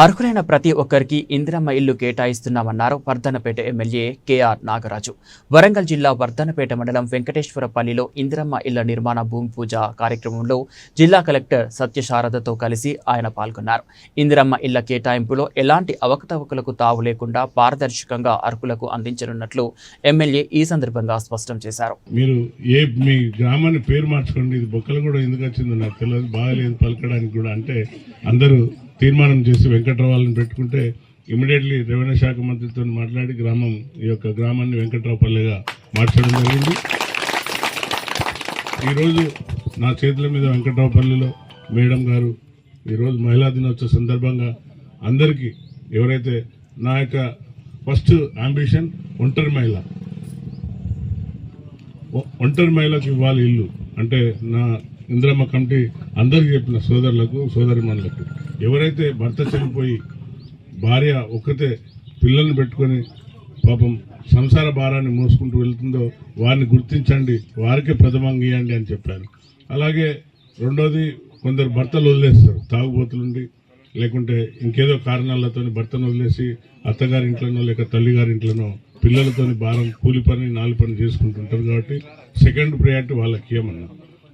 అర్హులైన ప్రతి ఒక్కరికి ఇందిరమ్మ ఇల్లు కేటాయిస్తున్నామన్నారు వర్ధనపేట ఎమ్మెల్యే కేఆర్ నాగరాజు. వరంగల్ జిల్లా వర్ధనపేట మండలం వెంకటేశ్వరపల్లిలో ఇందిరమ్మ ఇళ్ళ నిర్మాణ భూమి పూజ కార్యక్రమంలో జిల్లా కలెక్టర్ సత్యశారదతో కలిసి ఆయన పాల్గొన్నారు. ఇందిరమ్మ ఇళ్ళ కేటాయింపులో ఎలాంటి అవకతవకలకు తావు లేకుండా పారదర్శకంగా అర్హులకు అందించనున్నట్లు ఎమ్మెల్యే ఈ సందర్భంగా స్పష్టం చేశారు. మీరు ఏ మీ గ్రామాన్ని పేరు మార్చుకోండి ఇది బొక్కలు కూడా ఎందుకు వచ్చిందో నాకు తెలియదు బాగాలేదు పలకడానికి కూడా అంటే అందరూ తీర్మానం చేసి వెంకట్రావులను పెట్టుకుంటే ఇమీడియట్లీ రెవెన్యూ శాఖ మంత్రితో మాట్లాడి గ్రామం ఈ యొక్క గ్రామాన్ని వెంకట్రావుపల్లిగా మార్చడం జరిగింది. ఈరోజు నా చేతుల మీద వెంకట్రావుపల్లిలో మేడం గారు ఈరోజు మహిళా దినోత్సవ సందర్భంగా అందరికీ ఎవరైతే నా యొక్క ఫస్ట్ అంబిషన్ ఒంటరి మహిళ ఒంటరి మహిళకు ఇవ్వాలి ఇల్లు అంటే నా ఇందిరమ్మ కమిటీ అందరికీ చెప్పిన సోదరులకు సోదరిమణులకు ఎవరైతే భర్త చనిపోయి భార్య ఒక్కతే పిల్లల్ని పెట్టుకొని పాపం సంసార భారాన్ని మోసుకుంటూ వెళ్తుందో వారిని గుర్తించండి వారికే ప్రథమంగా ఇవ్వండి అని చెప్పారు. అలాగే రెండోది కొందరు భర్తలు వదిలేస్తారు తాగుబోతులుండి లేకుంటే ఇంకేదో కారణాలతో భర్తను వదిలేసి అత్తగారి ఇంట్లోనో లేక తల్లిగారి ఇంట్లోనో పిల్లలతోని భారం కూలి పని నాలుగు పని చేసుకుంటుంటారు కాబట్టి సెకండ్ ప్రయారిటీ వాళ్ళకి ఇవ్వమన్నా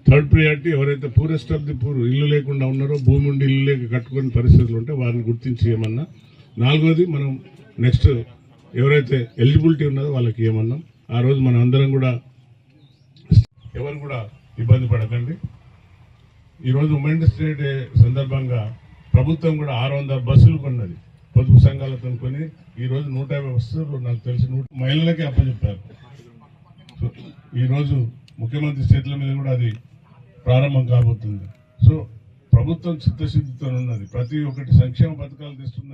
థర్డ్ ప్రియారిటీ ఎవరైతే పూరెస్ట్ ఆఫ్ ది పూర్ ఇల్లు లేకుండా ఉన్నారో భూమి ఉండి ఇల్లు లేక కట్టుకునే పరిస్థితులు ఉంటే వారిని గుర్తించి ఏమన్నా. నాలుగోది మనం నెక్స్ట్ ఎవరైతే ఎలిజిబిలిటీ ఉన్నదో వాళ్ళకి ఏమన్నా. ఆ రోజు మనం అందరం కూడా ఎవరు కూడా ఇబ్బంది పడకండి. ఈరోజు ఉమెన్స్ డే సందర్భంగా ప్రభుత్వం కూడా ఆరు వందల బస్సులు కొన్నది. పొదుపు సంఘాలతో కొని ఈరోజు నూట యాభై బస్సులు నాకు తెలిసి నూట మహిళలకే అప్పచెప్పారు. ఈరోజు ముఖ్యమంత్రి చేతుల మీద కూడా అది ప్రారంభం కాబోతుంది. సో ప్రభుత్వం చిత్తశుద్ధితో ఉన్నది ప్రతి ఒక్కటి సంక్షేమ పథకాలు తెస్తున్నది.